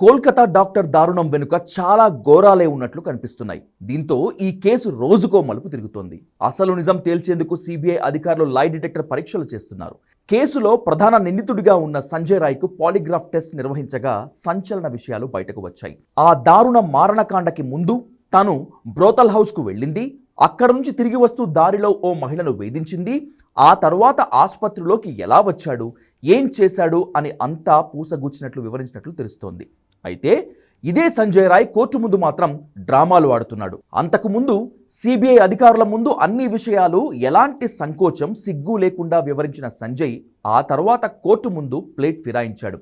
Kolkata doctor దారుణం వెనుక చాలా ఘోరాలే ఉన్నట్లు కనిపిస్తున్నాయి. దీంతో ఈ కేసు రోజుకో మలుపు తిరుగుతోంది. అసలు నిజం తేల్చేందుకు సిబిఐ అధికారులు లై డిటెక్టర్ పరీక్షలు చేస్తున్నారు. కేసులో ప్రధాన నిందితుడిగా ఉన్న సంజయ్ రాయ్కు పాలిగ్రాఫ్ టెస్ట్ నిర్వహించగా సంచలన విషయాలు బయటకు వచ్చాయి. ఆ దారుణ మారణకాండకి ముందు తను బ్రోతల్ హౌస్కు వెళ్ళింది. అక్కడ నుంచి తిరిగి వస్తూ దారిలో ఓ మహిళను వేధించింది. ఆ తరువాత ఆసుపత్రిలోకి ఎలా వచ్చాడు? ఏం చేశాడు? అని అంతా పూసగుచ్చినట్లు వివరించినట్లు తెలుస్తోంది. అయితే ఇదే సంజయ్ రాయ్ కోర్టు ముందు మాత్రం డ్రామాలు ఆడుతున్నాడు. అంతకుముందు సిబిఐ అధికారుల ముందు అన్ని విషయాలు ఎలాంటి సంకోచం సిగ్గు లేకుండా వివరించిన సంజయ్ ఆ తర్వాత కోర్టు ముందు ప్లేట్ ఫిరాయించాడు.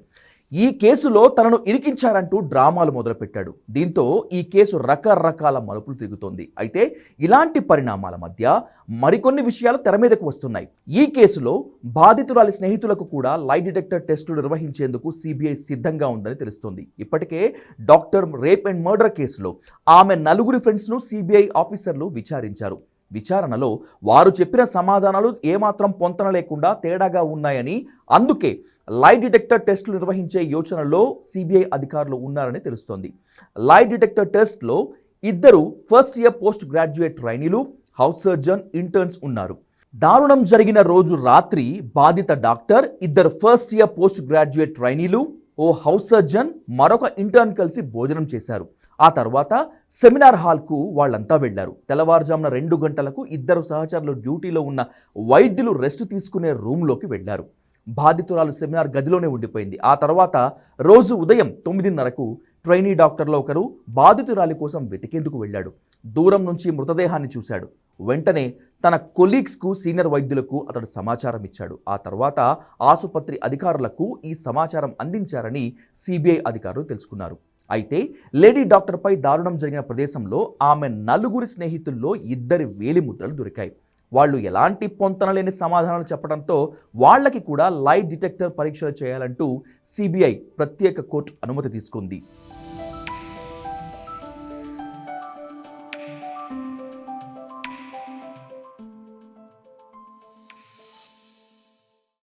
ఈ కేసులో తనను ఇరికించారంటూ డ్రామాలు మొదలుపెట్టాడు. దీంతో ఈ కేసు రకరకాల మలుపులు తిరుగుతోంది. అయితే ఇలాంటి పరిణామాల మధ్య మరికొన్ని విషయాలు తెర మీదకు వస్తున్నాయి. ఈ కేసులో బాధితురాలి స్నేహితులకు కూడా లై డిటెక్టర్ టెస్టులు నిర్వహించేందుకు సిబిఐ సిద్ధంగా ఉందని తెలుస్తోంది. ఇప్పటికే డాక్టర్ రేప్ అండ్ మర్డర్ కేసులో ఆమె నలుగురి ఫ్రెండ్స్ను సిబిఐ ఆఫీసర్లు విచారించారు. విచారణలో వారు చెప్పిన సమాధానాలు ఏమాత్రం పొంతన లేకుండా తేడాగా ఉన్నాయని అందుకే లై డిటెక్టర్ టెస్టులు నిర్వహించే యోచనలో సిబిఐ అధికారులు ఉన్నారని తెలుస్తోంది. లై డిటెక్టర్ టెస్ట్లో ఇద్దరు ఫస్ట్ ఇయర్ పోస్ట్ గ్రాడ్యుయేట్ ట్రైనీలు హౌస్ సర్జన్ ఇంటర్న్స్ ఉన్నారు. దారుణం జరిగిన రోజు రాత్రి బాధిత డాక్టర్ ఇద్దరు ఫస్ట్ ఇయర్ పోస్ట్ గ్రాడ్యుయేట్ ట్రైనీలు ఓ హౌస్ సర్జన్ మరొక ఇంటర్న్ కలిసి భోజనం చేశారు. ఆ తర్వాత సెమినార్ హాల్కు వాళ్ళంతా వెళ్ళారు తెల్లవారుజామున రెండు గంటలకు ఇద్దరు సహచరులు డ్యూటీలో ఉన్న వైద్యులు రెస్ట్ తీసుకునే రూమ్లోకి వెళ్ళారు బాధితురాలు సెమినార్ గదిలోనే ఉండిపోయింది. ఆ తర్వాత రోజు ఉదయం తొమ్మిదిన్నరకు ట్రైనీ డాక్టర్లో ఒకరు బాధితురాలి కోసం వెతికేందుకు వెళ్ళాడు. దూరం నుంచి మృతదేహాన్ని చూశాడు. వెంటనే తన కొలీగ్స్కు సీనియర్ వైద్యులకు అతడు సమాచారం ఇచ్చాడు. ఆ తర్వాత ఆసుపత్రి అధికారులకు ఈ సమాచారం అందించారని సిబిఐ అధికారులు తెలుసుకున్నారు. అయితే లేడీ డాక్టర్పై దారుణం జరిగిన ప్రదేశంలో ఆమె నలుగురి స్నేహితుల్లో ఇద్దరి వేలి ముద్రలు దొరికాయి. వాళ్ళు ఎలాంటి పొంతనలేని సమాధానాలు చెప్పడంతో వాళ్ళకి కూడా లైట్ డిటెక్టర్ పరీక్షలు చేయాలంటూ సిబిఐ ప్రత్యేక కోర్టు అనుమతి తీసుకుంది.